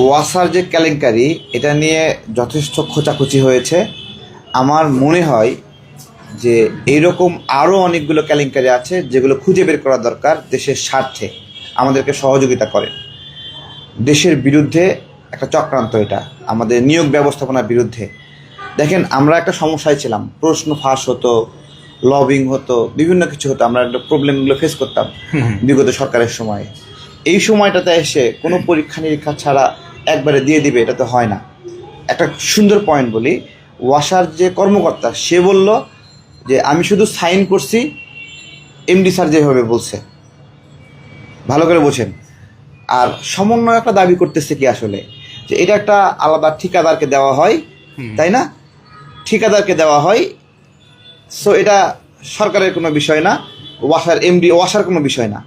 ওয়াসার যে কেলেঙ্কারি এটা নিয়ে যথেষ্ট খোঁচাখুচি হয়েছে। আমার মনে হয় যে এইরকম আরও অনেকগুলো কেলেঙ্কারি আছে যেগুলো খুঁজে বের করা দরকার দেশের স্বার্থে। আমাদেরকে সহযোগিতা করে দেশের বিরুদ্ধে একটা চক্রান্ত এটা আমাদের নিয়োগ ব্যবস্থাপনার বিরুদ্ধে। দেখেন আমরা একটা সমস্যায় ছিলাম। প্রশ্ন ফাঁস হতো লবিং হতো বিভিন্ন কিছু হতো। আমরা একটা প্রবলেমগুলো ফেস করতাম বিগত সরকারের সময়। এই সময়টাতে এসে কোনো পরীক্ষা নিরীক্ষা ছাড়া একবারে দিয়ে দিবে এটা তো হয় না। একটা সুন্দর পয়েন্ট বলি ওয়াসার যে কর্মকর্তা সে বলল যে আমি শুধু সাইন করছি এমডি স্যার যেভাবে বলছে। ভালো করে বোঝেন। আর সমন্বয় একটা দাবি করতেছে কি আসলে? যে এটা একটা আলাদা ঠিকাদারকে দেওয়া হয় তাই না? ঠিকাদারকে দেওয়া হয় সো এটা সরকারের কোনো বিষয় না ওয়াসার এমডি ওয়াসার কোনো বিষয় না।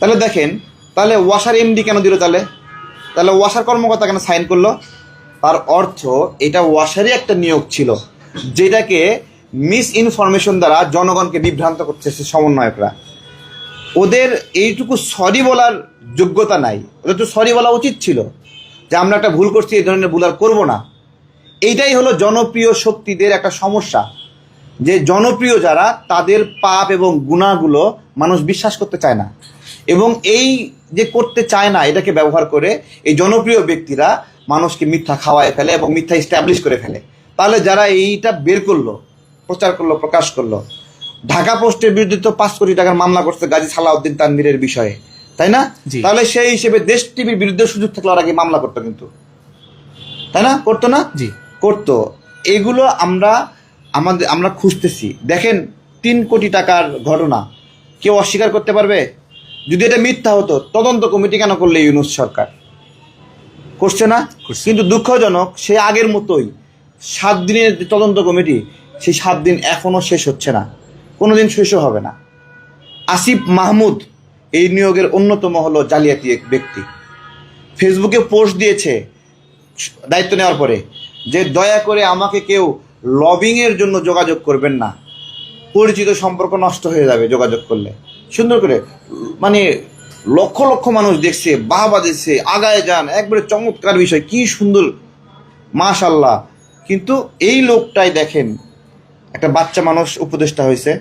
তাহলে দেখেন তাহলে ওয়াসার এমডি কেন দিল তাহলে? তাহলে ওয়াসার কর্মকর্তা কেন সাইন করল? তার অর্থ এটা ওয়াসারই একটা নিয়োগ ছিল, যেটাকে মিস ইনফরমেশন দ্বারা জনগণকে বিভ্রান্ত করতেছে সমন্বয়করা। ওদের এইটুকু সরি বলার যোগ্যতা নাই। ওদের তো সরি বলা উচিত ছিল যে আমরা একটা ভুল করছি, এই ধরনের ভুল আর করব না। এইটাই হলো জনপ্রিয় শক্তিদের একটা সমস্যা, যে জনপ্রিয় যারা তাদের পাপ এবং গুণাগুলো মানুষ বিশ্বাস করতে চায় না। এবং এই যে করতে চায় না এটাকে ব্যবহার করে এই জনপ্রিয় ব্যক্তিরা মানুষকে মিথ্যা খাওয়ায় ফেলে এবং মিথ্যা স্ট্যাবলিশ করে ফেলে। তাহলে যারা এইটা বের করল প্রচার করল প্রকাশ করল ঢাকা পোস্টের বিরুদ্ধে তো পাঁচ কোটি টাকার মামলা করছে গাজী সালাউদ্দিন তানভীরের বিষয়ে তাই না। তাহলে সেই হিসেবে দেশ টিভির বিরুদ্ধে সুযোগ থাকলে ওরা কি মামলা করতো কিন্তু। তাই না? করতো না? জি। করতো। এগুলো আমরা আমাদের আমরা খুঁজতেছি। দেখেন তিন কোটি টাকার ঘটনা কেউ অস্বীকার করতে পারবে? যদি এটা মিথ্যা হতো তদন্ত কমিটি কেন করলে ইউনুস সরকার? করছে না? কিন্তু দুঃখজনক সে আগের মতোই সাত দিনের তদন্ত কমিটি সেই সাত দিন এখনও শেষ হচ্ছে না। কোনো দিন শেষও হবে না। আসিফ মাহমুদ এই নিয়োগের অন্যতম হলো জালিয়াতি এক ব্যক্তি। ফেসবুকে পোস্ট দিয়েছে দায়িত্ব নেওয়ার পরে যে দয়া করে আমাকে কেউ লবিংয়ের জন্য যোগাযোগ করবেন না। পরিচিত সম্পর্ক নষ্ট হয়ে যাবে যোগাযোগ করলে। সুন্দর করে মানে লক্ষ লক্ষ মানুষ দেখছে বাহবা দিচ্ছে আগায় যান একবারে চমৎকার বিষয় কি সুন্দর মাশাল্লাহ। কিন্তু এই লোকটাই দেখেন একটা বাচ্চা মানুষ উপদেষ্টা হয়েছে।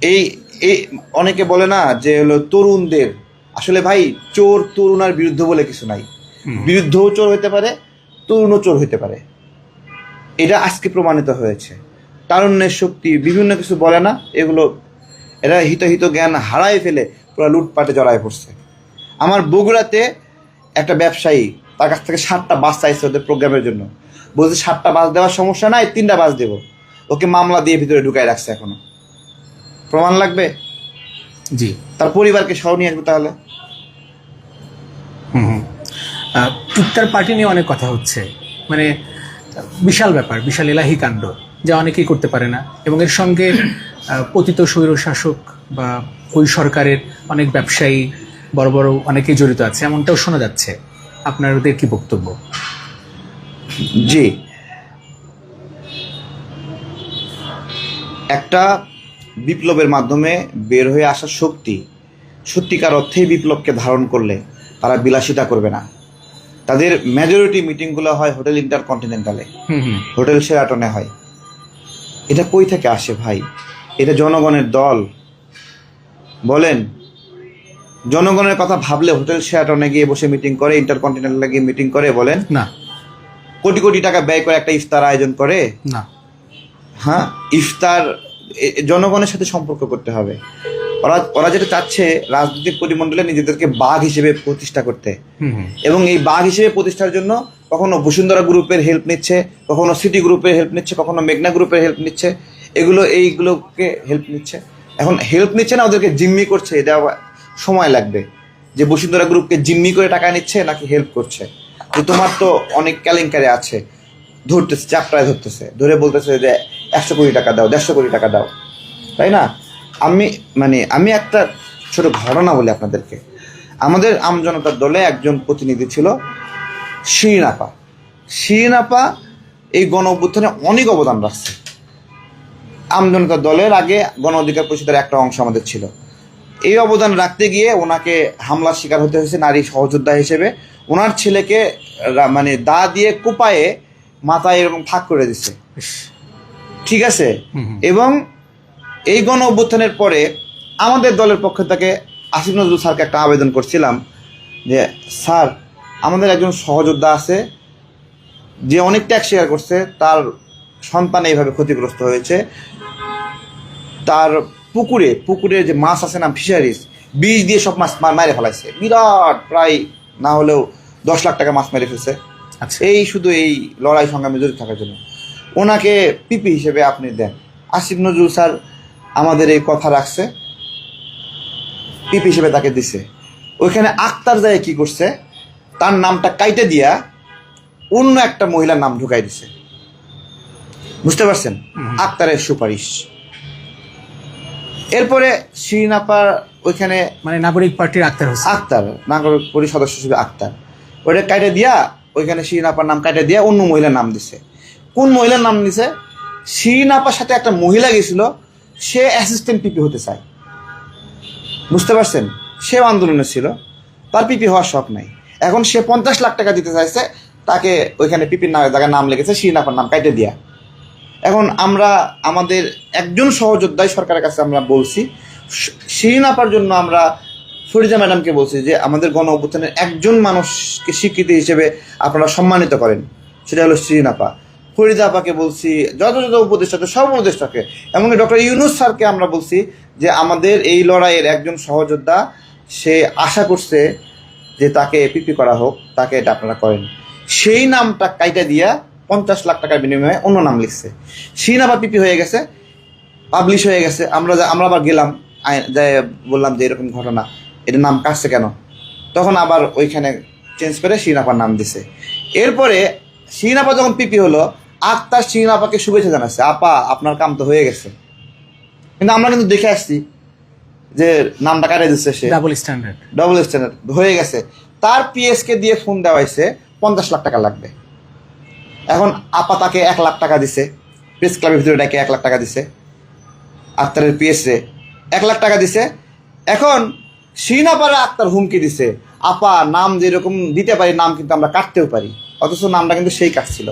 এই এই অনেকে বলে না যে হলো তরুণদের আসলে ভাই চোর তরুণার বিরুদ্ধ বলে কিছু নাই। বিরুদ্ধও চোর হতে পারে তরুণও চোর হতে পারে। এটা আজকে প্রমাণিত হয়েছে। তারুণ্যের শক্তি বিভিন্ন কিছু বলে না এগুলো এরা হিতহিত জ্ঞান হারায় ফেলে পুরো লুটপাটে জড়ায় পড়ছে। আমার বগুড়াতে একটা ব্যবসায়ী তার কাছ থেকে সাতটা বাস চাইছে ওদের প্রোগ্রামের জন্য। বলছে সাতটা বাস দেওয়ার সমস্যা নাই তিনটা বাস দেবো। ওকে মামলা দিয়ে ভিতরে ঢুকায় রাখছে এখনও। প্রমাণ লাগবে? জি। তার পরিবারকে সহ নিয়ে আসবে তাহলে। হুম ইফতার পার্টি নিয়ে অনেক কথা হচ্ছে। মানে বিশাল ব্যাপার বিশাল এলাহি কাণ্ড যা অনেকেই করতে পারে না। এবং এর সঙ্গে পতিত স্বৈর শাসক বা ওই সরকারের অনেক ব্যবসায়ী বড় বড় অনেকেই জড়িত আছে এমনটাও শোনা যাচ্ছে। আপনাদের কি বক্তব্য? জি। একটা বিপ্লবের মাধ্যমে বের হয়ে আসা শক্তি সত্যিকার অর্থেই বিপ্লবকে ধারণ করলে তারা বিলাসিতা করবে না। তাদের মেজরিটি মিটিংগুলো হয় হোটেল ইন্টারকন্টিনেন্টালে। হুম হুম। হোটেল শেরাটনে হয়। এটা কই থেকে আসে ভাই? এটা জনগণের দল। বলেন জনগণের কথা ভাবলে হোটেল শেরাটনে গিয়ে বসে মিটিং করে ইন্টারকন্টিনেন্টালে গিয়ে মিটিং করে বলেন না। কোটি কোটি টাকা ব্যয় করে একটা ইফতার আয়োজন করে? না। হ্যাঁ ইফতার জনগণের সাথে সম্পর্ক করতে হবে। ওরা ওরা যেটা চাচ্ছে রাজনৈতিক পরিমণ্ডলে নিজেদেরকে বাঘ হিসেবে প্রতিষ্ঠা করতে। এবং এই বাঘ হিসেবে প্রতিষ্ঠার জন্য কখনো বসুন্ধরা গ্রুপের হেল্প নিচ্ছে কখনো সিটি গ্রুপের হেল্প নিচ্ছে কখনো মেঘনা গ্রুপের হেল্প নিচ্ছে। এগুলো, এইগুলোকে হেল্প নিচ্ছে। এখন হেল্প নিচ্ছে না, ওদেরকে জিম্মি করছে, এটা সময় লাগবে। যে বসুন্ধরা গ্রুপকে জিম্মি করে টাকা নিচ্ছে, নাকি হেল্প করছে? যে তোমার তো অনেক কেলেঙ্কারি আছে। ধরতেছে, চাপটায় ধরতেছে। ধরে বলতেছে যে, একশো কোটি টাকা দাও, দেড়শো কোটি টাকা দাও। তাই না? আমি মানে আমি একটা ছোট ঘটনা বলি আপনাদেরকে। আমাদের আমজনতার দলে একজন প্রতিনিধি ছিল, শিরিন আপা। শিরিন আপা এই গণ অভ্যুত্থানে অনেক অবদান রাখছে। আমজনতার দলের আগে গণ অধিকার পরিষদের একটা অংশ আমাদের ছিল। এই অবদান রাখতে গিয়ে ওনাকে হামলার শিকার হতে হয়েছে নারী সহযোদ্ধা হিসেবে। ওনার ছেলেকে মানে দা দিয়ে কোপায়ে মাথায় এরকম ফাঁক করে দিছে। ঠিক আছে। এবং এই গণ অভ্যুত্থানের পরে আমাদের দলের পক্ষ থেকে আসিফ নজরুল স্যারকে একটা আবেদন করছিলাম যে স্যার আমাদের একজন সহযোদ্ধা আছে যে অনেক ট্যাক্স শেয়ার করছে তার সন্তান এইভাবে ক্ষতিগ্রস্ত হয়েছে। তার পুকুরে পুকুরে যে মাছ আছে না ফিশারিজ বীজ দিয়ে সব মাছ মেরে ফেলাইছে। বিরাট প্রায় না হলেও দশ লাখ টাকা মাছ মেরে ফেলছে। আচ্ছা। এই শুধু এই লড়াই সংগ্রামে জড়িত থাকার জন্য। ওনাকে পিপি হিসেবে আপনি দেন। আসিফ নজরুল স্যার আমাদের এই কথা রাখছে। পিপি হিসেবে তাকে দিছে। ওইখানে আক্তার যায় কি করছে তার নামটা কাইটে দিয়া অন্য একটা মহিলার নাম ঢুকাই দিছে। বুঝতে পারছেন? আক্তারের সুপারিশ। এরপরে শ্রীনাপার ওইখানে মানে নাগরিক পার্টির আক্তার হোসেন আক্তার নাগরিক পরিষদ সদস্য হিসেবে আক্তার। ওইটা কাইটে দিয়া ওইখানে শিরিন আপার নাম কাইটে দিয়া অন্য মহিলার নাম দিছে। কোন মহিলার নাম দিছে? শিরিন আপার সাথে একটা মহিলা গেছিল সে অ্যাসিস্ট্যান্ট পিপি হতে চায়। বুঝতে পারছেন? সেও আন্দোলনে ছিল তার পিপি হওয়ার শখ নাই। এখন সে পঞ্চাশ লাখ টাকা দিতে চাইছে তাকে ওইখানে পিপির নামে জায়গায় নাম লিখেছে শিরিন আপার নাম কাইটে দিয়া। এখন আমরা আমাদের একজন সহযোদ্ধাই সরকারের কাছে আমরা বলছি। শিরিন আপার জন্য আমরা ফরিজা ম্যাডামকে বলছি যে, আমাদের গণ অভ্যুত্থানের একজন মানুষকে স্বীকৃতি হিসেবে আপনারা সম্মানিত করেন। সেটা হলো শিরিন আপা ফরিদা আপাকে বলছি যত যত উপদেষ্টাকে, সব উপদেষ্টাকে, এমনকি ডক্টর ইউনুস স্যারকে আমরা বলছি যে, আমাদের এই লড়াইয়ের একজন সহযোদ্ধা, সে আশা করছে যে তাকে পিপি করা হোক, তাকে এটা আপনারা করেন। সেই নামটা কাইটা দিয়া পঞ্চাশ লাখ টাকার বিনিময়ে অন্য নাম লিখছে। সেই আবার পিপি হয়ে গেছে পাবলিশ হয়ে গেছে। আমরা আমরা আবার গেলাম যাই বললাম যে এরকম ঘটনা এটার নাম কাটছে কেন? তখন আবার ওইখানে চেঞ্জ করে শিনাপার নাম দিছে। এরপরে শিনাপা যখন পিপি হলো আক্তার শিনাপাকে শুভেচ্ছা জানাচ্ছে আপা আপনার কাম তো হয়ে গেছে। কিন্তু আমরা কিন্তু দেখে আসছি যে নামটা কাটিয়ে দিচ্ছে সে। ডাবল স্ট্যান্ডার্ড ডাবল স্ট্যান্ডার্ড হয়ে গেছে। তার পিএসকে দিয়ে ফোন দেওয়া হয়েছে পঞ্চাশ লাখ টাকা লাগবে। এখন আপা তাকে এক লাখ টাকা দিছে। প্রেস ক্লাবের ভিতরে ডেকে এক লাখ টাকা দিছে। আক্তারের পিএসে এক লাখ টাকা দিছে। এখন শ্রীনাপারে আক্তার হুমকি দিছে। আপা নাম যেরকম দিতে পারি, নাম কিন্তু আমরা কাটতেও পারি। অথচ নামটা কিন্তু সেই কাটছিল।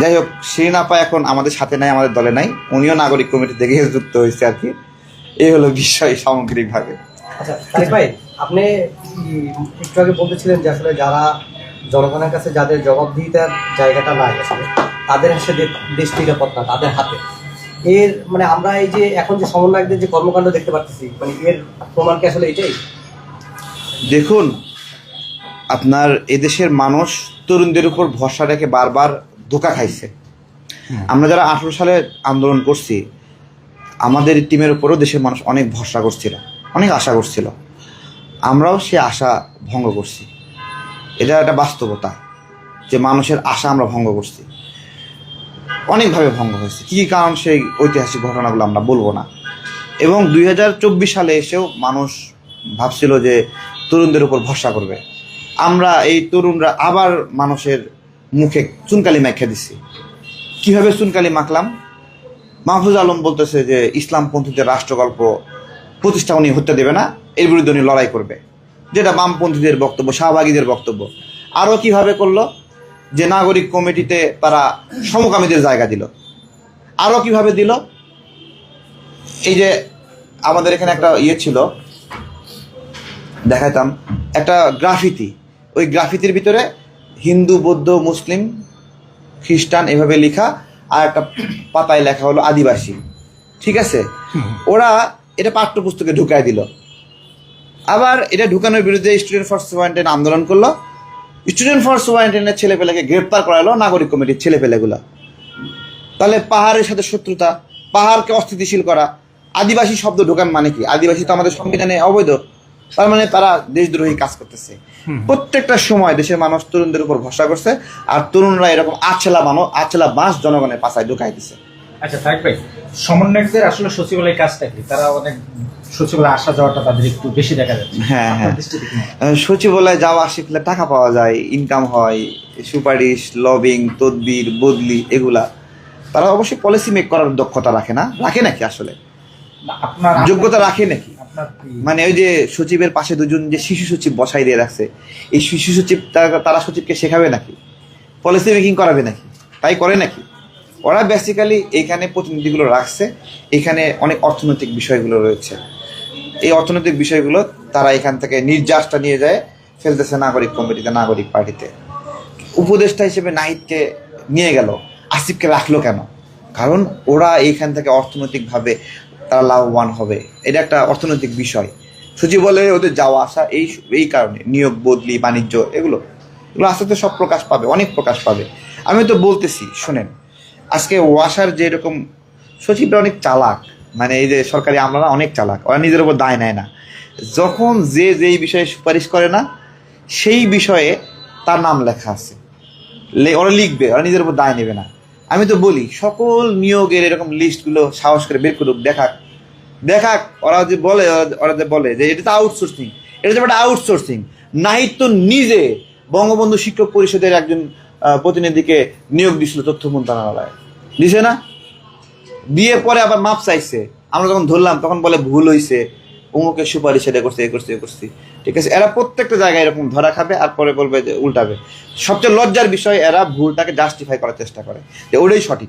যাই হোক শিরিন আপা এখন আমাদের সাথে নাই, আমাদের দলে নাই। উনিও নাগরিক কমিটি থেকে যুক্ত হয়েছে আর কি। এই হলো বিষয় সামগ্রিকভাবে। আচ্ছা ভাই আপনি কি একটু আগে বলতেছিলেন যে আসলে যারা জনগণের কাছে যাদের জবাবদিহিতার জায়গাটা নাই আসলে তাদের হাতে দেশ নিরাপদ না তাদের হাতে। এর মানে আমরা এই যে এখন যে সমন্বয়কদের যে কর্মকাণ্ড দেখতে পাচ্ছি মানে এর প্রমাণ কি আসলে এটাই? দেখুন আপনার এদেশের মানুষ তরুণদের উপর ভরসা রেখে বারবার ধোকা খাইছে। আমরা যারা আঠারো সালে আন্দোলন করছি আমাদের টিমের উপরও দেশের মানুষ অনেক ভরসা করছিল অনেক আশা করছিল। আমরাও সে আশা ভঙ্গ করছি। এটা একটা বাস্তবতা যে মানুষের আশা আমরা ভঙ্গ করছি। অনেকভাবে ভঙ্গ হয়েছে। কী কারণ সেই ঐতিহাসিক ঘটনাগুলো আমরা বলব না। এবং দুই হাজার চব্বিশ সালে এসেও মানুষ ভাবছিল যে তরুণদের উপর ভরসা করবে। আমরা এই তরুণরা আবার মানুষের মুখে চুনকালি মাখা দিছি। কীভাবে চুনকালি মাখলাম? মাহফুজ আলম বলতেছে যে, ইসলামপন্থীদের রাষ্ট্রকল্প প্রতিষ্ঠা উনি হত্যা দেবে না। এর বিরুদ্ধে উনি লড়াই করবে। যেটা বামপন্থীদের বক্তব্য শাহবাগীদের বক্তব্য। আরও কীভাবে করল? যে নাগরিক কমিটিতে তারা সমকামীদের জায়গা দিল। আরও কীভাবে দিল? এই যে আমাদের এখানে একটা ইয়ে ছিল দেখাতাম একটা গ্রাফিতি। ওই গ্রাফিতির ভিতরে হিন্দু বৌদ্ধ মুসলিম খ্রিস্টান এভাবে লেখা আর একটা পাতায় লেখা হলো আদিবাসী। ঠিক আছে? ওরা এটা পাঠ্যপুস্তকে ঢুকায় দিল। আবার এটা ঢুকানোর বিরুদ্ধে স্টুডেন্ট ফর সোয়ারেন্টাইন আন্দোলন করল। স্টুডেন্ট ফর সোয়ারেন্টাইনের ছেলেপেলেকে গ্রেপ্তার করালো নাগরিক কমিটির ছেলেপেলেগুলো। তাহলে পাহাড়ের সাথে শত্রুতা পাহাড়কে অস্থিতিশীল করা আদিবাসী শব্দ ঢোকান মানে কি? আদিবাসী তো আমাদের সংবিধানে অবৈধ। তার মানে তারা দেশদ্রোহী কাজ করতেছে। প্রত্যেকটা সময় দেশের মানুষ তরুণদের উপর ভরসা করছে আর তরুণরা এরকম আছলা মানুষ আছলা বাঁশ জনগণের পাশায় ঢুকাই দিছে। আচ্ছা তারেক ভাই সমন্বয়কদের আসলে সচিবালয় কাজটা কি? তারা অনেক সচিবালয়ে আসা যাওয়াটা তাদের একটু বেশি দেখা যাচ্ছে। হ্যাঁ, হ্যাঁ। সচিবালয়ে যাওয়া শিখলে টাকা পাওয়া যায় ইনকাম হয় সুপারিশ লবিং তদবির বদলি এগুলা। তারা অবশ্যই পলিসি মেক করার দক্ষতা রাখে না? রাখে নাকি আসলে? আপনার যোগ্যতা রাখে নাকি? আপনার মানে ওই যে সচিবের পাশে দুজন যে শিশু সচিব বসাই দিয়ে রাখছে এই শিশু সচিব তারা সচিবকে শেখাবে নাকি? পলিসি মেকিং করাবে নাকি? তাই করে নাকি? ওরা বেসিক্যালি এইখানে প্রতিনিধিগুলো রাখছে, এখানে অনেক অর্থনৈতিক বিষয়গুলো রয়েছে। এই অর্থনৈতিক বিষয়গুলো তারা এখান থেকে নির্যাসটা নিয়ে যায়, ফেলতেছে নাগরিক কমিটিতে, নাগরিক পার্টিতে। উপদেষ্টা হিসেবে নাহিদকে নিয়ে গেল, আসিফকে রাখল কেন? কারণ ওরা এইখান থেকে অর্থনৈতিকভাবে তারা লাভবান হবে। এটা একটা অর্থনৈতিক বিষয়। সচিব বলে ওদের যাওয়া আসা এই এই কারণে, নিয়োগ, বদলি, বাণিজ্য, এগুলো। এগুলো আস্তে আস্তে সব প্রকাশ পাবে, অনেক প্রকাশ পাবে। আমি তো বলতেছি, শোনেন আজকে ওয়াসার যে এরকম সচিবরা অনেক চালাক। মানে এই যে সরকারি আমলারা অনেক চালাক। ওরা নিজের উপর দায় নেয় না। যখন যে যেই বিষয়ে সুপারিশ করে না, সেই বিষয়ে তার নাম লেখা আছে। ওরা লিখবে, ওরা নিজের উপর দায় নেবে না। আমি তো বলি, সকল নিয়োগের এরকম লিস্টগুলো সাহস করে বের করুক, দেখাক। দেখাক, ওরা যে বলে, ওরা- যে বলে যে এটা তো আউটসোর্সিং এটা তো একটা আউটসোর্সিং নাহিদ তো নিজে বঙ্গবন্ধু শিক্ষক পরিষদের একজন প্রতিনিধিকে নিয়োগ দিছিল তথ্য মন্ত্রণালয়ে। দিছে না? দিয়ে পরে আবার মাপ চাইছে। আমরা যখন ধরলাম, তখন বলে ভুল হইছে। অমুকের সুপারিশ এটা করছে, এ করছে, এ করছি। ঠিক আছে, এরা প্রত্যেকটা জায়গায় এরকম ধরা খাবে, আর পরে বলবে যে উল্টাবে। সবচেয়ে লজ্জার বিষয়, এরা ভুলটাকে জাস্টিফাই করার চেষ্টা করে। যে ওটাই সঠিক।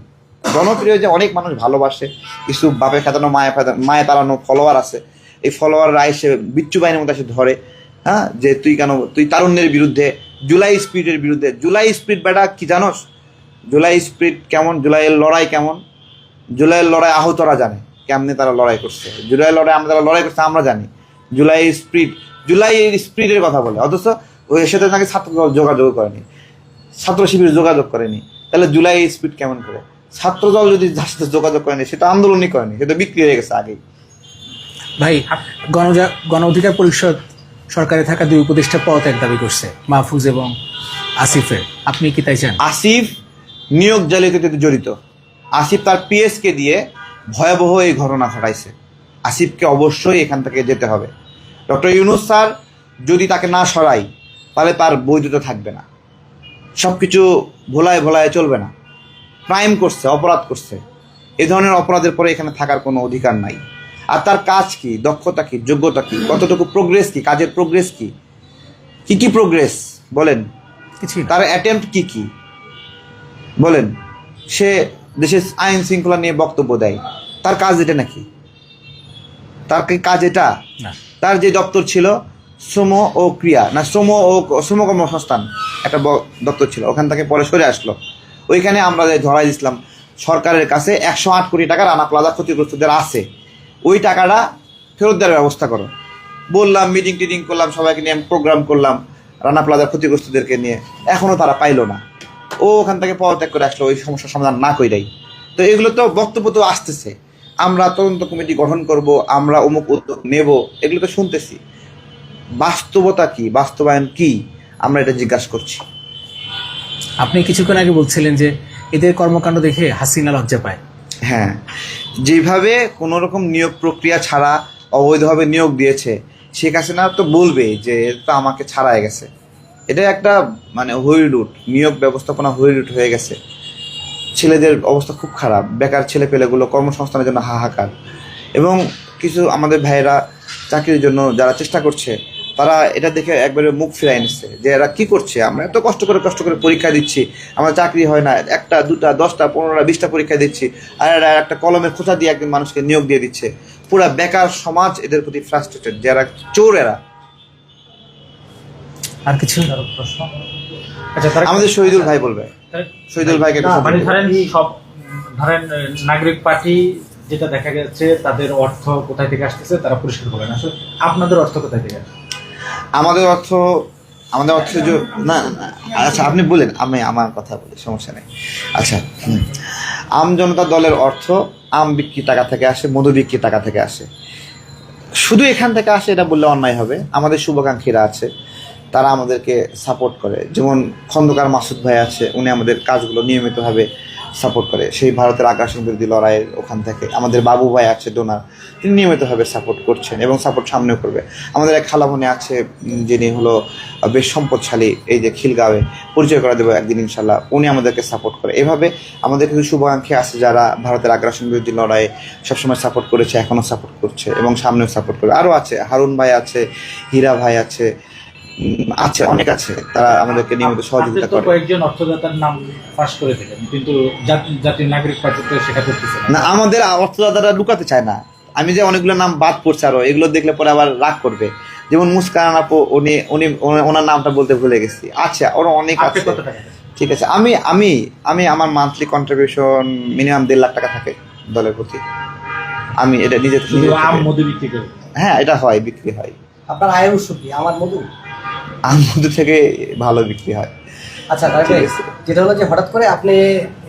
জনপ্রিয় যে অনেক মানুষ ভালোবাসে, কিছু বাপে খেতানো মায়ে মায়ে তাড়ানো ফলোয়ার আছে। এই ফলোয়াররা এসে বিচ্ছু বাহিনীর মধ্যে এসে ধরে হ্যাঁ? যে তুই কেন, তুই তারুণ্যের বিরুদ্ধে জুলাই স্পিরিটের বিরুদ্ধে। জুলাই স্পিরিট বেটা, কি জানোস? জুলাই স্পিরিট কেমন? জুলাইয়ের লড়াই কেমন? জুলাইয়ের লড়াই আহতরা জানে কেমনে তারা লড়াই করছে। জুলাইয়ের লড়াই আমরা যারা লড়াই করছে, আমরা জানি। জুলাই স্প্রিট, জুলাই স্প্রিটের কথা বলে। অথচ ওই সাথে নাকি ছাত্র যোগাযোগ করেনি। ছাত্র শিবির যোগাযোগ করেনি। তাহলে জুলাই স্পিড কেমন করে? ছাত্র দল যদি যার সাথে যোগাযোগ করেনি সেটা আন্দোলনই করেনি সেটা বিক্রি হয়ে গেছে আগেই। ভাই, গণজা, গণ অধিকার পরিষদ সরকারে থাকা দুই উপদেষ্টা পদত্যাগ দাবি করছে, মাহফুজ এবং আসিফের। আপনি কি তাই চান? আসিফ নিয়োগ জালিয়াতিতে জড়িত। আসিফ তার পিএসকে দিয়ে ভয়াবহ এই ঘটনা ঘটাইছে। আসিফকে অবশ্যই এখান থেকে যেতে হবে। ডক্টর ইউনুস স্যার যদি তাকে না সরাই তাহলে তার বৈধতা থাকবে না। সব কিছু ভোলায় ভোলায় চলবে না। ক্রাইম করছে, অপরাধ করছে। এ ধরনের অপরাধের পরে এখানে থাকার কোনো অধিকার নাই। আর তার কাজ কি? দক্ষতা কি? যোগ্যতা কি? কতটুকু প্রোগ্রেস কি? কাজের প্রোগ্রেস কি? কি কি প্রোগ্রেস বলেন। কিছুই তার অ্যাটেম্প কি কি? বলেন। সে দেশের আইন শৃঙ্খলা নিয়ে বক্তব্য দেয়। তার কাজ এটা নাকি? তার কি কাজ এটা? না। তার যে দপ্তর ছিল শ্রম ও ক্রিয়া না শ্রম ও শ্রম কর্মসংস্থান একটা দপ্তর ছিল। ওখান থেকে পরে সরে আসলো। ওইখানে আমরা যে ধরাই দিছিলাম সরকারের কাছে একশো আট কোটি টাকা রানা প্লাজা ক্ষতিগ্রস্তদের আছে। ওই টাকাটা ফেরত দেওয়ার ব্যবস্থা করো। বললাম মিটিং টিটিং করলাম, সবাইকে নিয়ে আমি প্রোগ্রাম করলাম, রানা প্লাজার ক্ষতিগ্রস্তদেরকে নিয়ে। এখনও তারা পাইলো না। ও ওখান থেকে পদত্যাগ করে আসলো, ওই সমস্যার সমাধান না কইরাই। তো এগুলো তো বক্তব্য তো আসতেছে। আমরা তদন্ত কমিটি গঠন করব, আমরা অমুক উদ্যোগ নেব, এগুলো তো শুনতেছি। বাস্তবতা কি? বাস্তবায়ন কি? আমরা এটা জিজ্ঞাসা করছি। আপনি কিছুক্ষণ আগে বলছিলেন যে এদের কর্মকাণ্ড দেখে হাসিনা লজ্জা পায়। হ্যাঁ। যেভাবে কোনো রকম নিয়োগ প্রক্রিয়া ছাড়া অবৈধভাবে নিয়োগ দিয়েছে, শেখ হাসিনা তো বলবে যে তো আমাকে ছাড়াই গেছে। এটা একটা মানে হইলুট নিয়োগ ব্যবস্থাপনা হইলুট হয়ে গেছে। ছেলেদের অবস্থা খুব খারাপ, বেকার ছেলে পেলেগুলো কর্মসংস্থানের জন্য হাহাকার। এবং কিছু আমাদের ভাইয়েরা চাকরির জন্য যারা চেষ্টা করছে তারা এটা দেখে একবারে মুখ ফিরাই নিচ্ছে যে এরা কি করছে? আমরা এত কষ্ট করে কষ্ট করে পরীক্ষা দিচ্ছি আমার চাকরি হয় না একটা দুটা দশটা পনেরোটা বিশটা পরীক্ষা দিচ্ছি আর এরা একটা কলমের খোঁচা দিয়ে একজন মানুষকে নিয়োগ দিয়ে দিচ্ছে। পুরা বেকার সমাজ এদের প্রতি ফ্রাস্ট্রেটেড যারা চোর এরা। আর কিছু? প্রশ্ন আচ্ছা আমাদের শহীদুল ভাই বলবে। শহীদুল ভাইকে মানে ধরেন সব ধরেন নাগরিক পার্টি যেটা দেখা গেছে তাদের অর্থ কোথায় থেকে আসতেছে তারা পরিষ্কার করবেন আসলে আপনাদের অর্থ কোথায় থেকে আসছে? আমাদের অর্থ আমাদের অর্থ না আচ্ছা আপনি বলেন, আমি আমার কথা বলি, সমস্যা নেই। আচ্ছা। আম জনতা দলের অর্থ, আম বিক্রি টাকা থেকে আসে, মধু বিক্রি টাকা থেকে আসে। শুধু এখান থেকে আসে, এটা বললে অন্যায় হবে। আমাদের শুভাকাঙ্ক্ষীরা আছে, তারা আমাদেরকে সাপোর্ট করে। যেমন খন্দকার মাসুদ ভাই আছে, উনি আমাদের কাজগুলো নিয়মিতভাবে সাপোর্ট করে। সেই ভারতের আগ্রাসন বিরোধী লড়াইয়ের ওখান থেকে আমাদের বাবু ভাই আছে, ডোনার, তিনি নিয়মিতভাবে সাপোর্ট করছেন এবং সাপোর্ট সামনেও করবে। আমাদের এক খালামনি আছে যিনি হলো বেশ সম্পদশালী, এই যে খিলগাঁওয়ে, পরিচয় করে দেবো একদিন ইনশাল্লাহ উনি আমাদেরকে সাপোর্ট করে। এভাবে আমাদের কিছু শুভাকাঙ্ক্ষী আছে যারা ভারতের আগ্রাসন বিরোধী লড়াইয়ে সবসময় সাপোর্ট করেছে, এখনও সাপোর্ট করছে এবং সামনেও সাপোর্ট করবে। আরও আছে, হারুন ভাই আছে, হীরা ভাই আছে আছে অনেক আছে। তারা আমাদেরকে নিয়মিত সহযোগিতা করে। কয়েকজন অর্থদাতার নাম ফাঁস করে দিলেন কিন্তু জাতি- জাতীয় নাগরিক পার্টি তো সেটা করতেছে না আমাদের অর্থদাতারা লুকাতে চায় না। আমি যে অনেকগুলো নাম বাদ করছি আরও এগুলো দেখলে পরে আবার রাগ করবে। যেমন মুস্কান আপু উনি উনি ওনার নামটা বলতে ভুলে গেছি। আচ্ছা ওরা অনেক আছে। কত ঠিক আছে আমি আমি আমি আমার মান্থলি কন্ট্রিবিউশন মিনিমাম দেড় লাখ টাকা থাকে দলের প্রতি। আমি এটা নিজে হ্যাঁ এটা হয় বিক্রি হয়। আপনার আয়ের উৎস কি? আমার মধু? আম থেকে ভালো বিক্রি হয়। আচ্ছা যেটা হলো যে হঠাৎ করে আপনি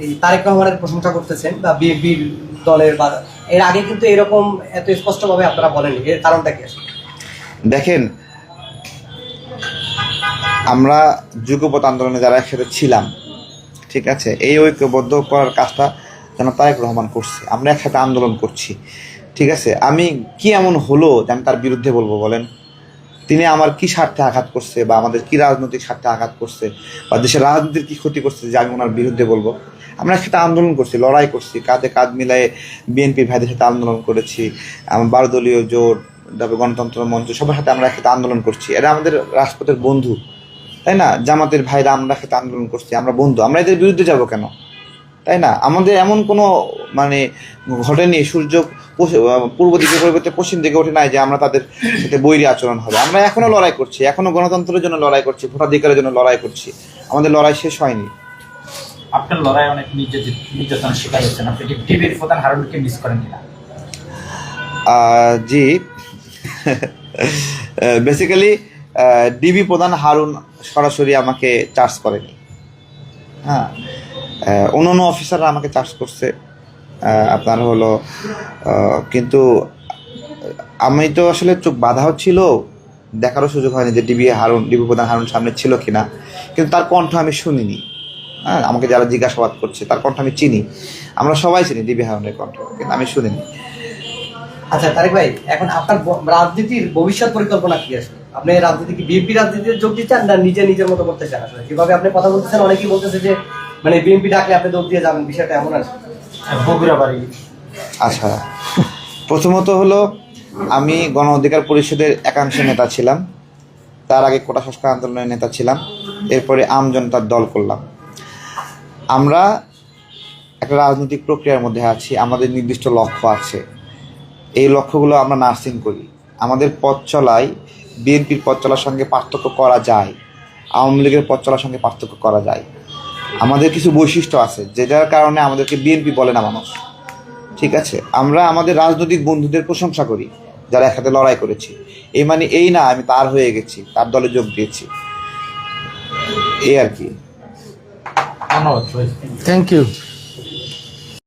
এই তারেক রহমানের প্রশংসা করতেছেন বা বিএনপির দলের বা এর আগে কিন্তু এরকম এত স্পষ্টভাবে আপনারা বলেননি এর কারণটা কি আসলে? দেখেন আমরা যুগপথ আন্দোলনে যারা একসাথে ছিলাম ঠিক আছে এই ঐক্যবদ্ধ করার কাজটা যেন তারেক রহমান করছে আমরা একসাথে আন্দোলন করছি ঠিক আছে। আমি কি এমন হলো যে আমি তার বিরুদ্ধে বলব বলেন? তিনি আমার কি স্বার্থে আঘাত করছে বা আমাদের কি রাজনৈতিক স্বার্থে আঘাত করছে বা দেশের রাজনীতির কি ক্ষতি করছে, যে আমি ওনার বিরুদ্ধে বলব। আমরা একসাথে আন্দোলন করছি, লড়াই করছি, কাঁধে কাঁধ মিলায়ে বিএনপি ভাইদের সাথে আন্দোলন করেছি, আমার বারো দলীয় জোট, তারপর গণতন্ত্র মঞ্চ, সবার সাথে আমরা একসাথে আন্দোলন করছি। এরা আমাদের রাজপথের বন্ধু, তাই না? জামাতের ভাইরা আমরা একসাথে আন্দোলন করছি, আমরা বন্ধু। আমরা এদের বিরুদ্ধে যাব কেন? তাই না? আমাদের এমন কোনো মানে ঘটেনি সূর্য পূর্ব দিকে পরিবর্তে পশ্চিম দিকে ওঠে নাই যে আমরা তাদের সাথে বৈরী আচরণ হবে। আমরা এখনও লড়াই করছি এখনও গণতন্ত্রের জন্য লড়াই করছি ভোটাধিকারের জন্য লড়াই করছি। আমাদের লড়াই শেষ হয়নি। আপনার লড়াই অনেক নির্যাতিত নির্যাতনের শিকার হচ্ছেন। আপনি কি টিভির প্রধান হারুনকে মিস করেন কিনা? জি। বেসিক্যালি ডিবি প্রধান হারুন সরাসরি আমাকে চার্জ করেনি। হ্যাঁ। অন্যান্য অফিসাররা আমাকে চার্জ করছে। আপনার হলো কিন্তু আমি তো আসলে চোখ বাধা হচ্ছিল, দেখারও সুযোগ হয়নি যে ডিবি হারুন ডিবি প্রধান হারুন সামনে ছিল কিনা। কিন্তু তার কণ্ঠ আমি শুনিনি। হ্যাঁ আমাকে যারা জিজ্ঞাসাবাদ করছে, তার কণ্ঠ আমি চিনি। আমরা সবাই চিনি ডিবি হারুনের কণ্ঠ, কিন্তু আমি শুনিনি। আচ্ছা তারেক ভাই, এখন আপনার রাজনীতির ভবিষ্যৎ পরিকল্পনা কি আসলে? আপনি রাজনীতি কি বিএনপি রাজনীতিতে যোগ দিতে চান না নিজে নিজের মতো করতে চান আসলে? যেভাবে আপনি কথা বলতেছেন, অনেকেই বলতেছে যে মানে বিএনপি ডাকলে আপনি যোগ দিয়ে যাবেন বিষয়টা এমন আছে বগুড়া বাড়ি। আচ্ছা প্রথমত হলো আমি গণ অধিকার পরিষদের একাংশ নেতা ছিলাম। তার আগে কোটা সংস্কার আন্দোলনের নেতা ছিলাম। এরপরে আম জনতার দল করলাম। আমরা একটা রাজনৈতিক প্রক্রিয়ার মধ্যে আছি আমাদের নির্দিষ্ট লক্ষ্য আছে। এই লক্ষ্যগুলো আমরা নার্সিং করি। আমাদের পথ চলায় বিএনপির পথ চলার সঙ্গে পার্থক্য করা যায় আওয়ামী লীগের পথ চলার সঙ্গে পার্থক্য করা যায়। আমাদের কিছু বৈশিষ্ট্য আছে যেটার কারণে আমাদেরকে বিএনপি বলে না মানুষ। ঠিক আছে? আমরা আমাদের রাজনৈতিক বন্ধুদের প্রশংসা করি যারা একসাথে লড়াই করেছি। এই মানে এই না আমি তার হয়ে গেছি তার দলে যোগ দিয়েছি। এই আর কি। ধন্যবাদ থ্যাংক ইউ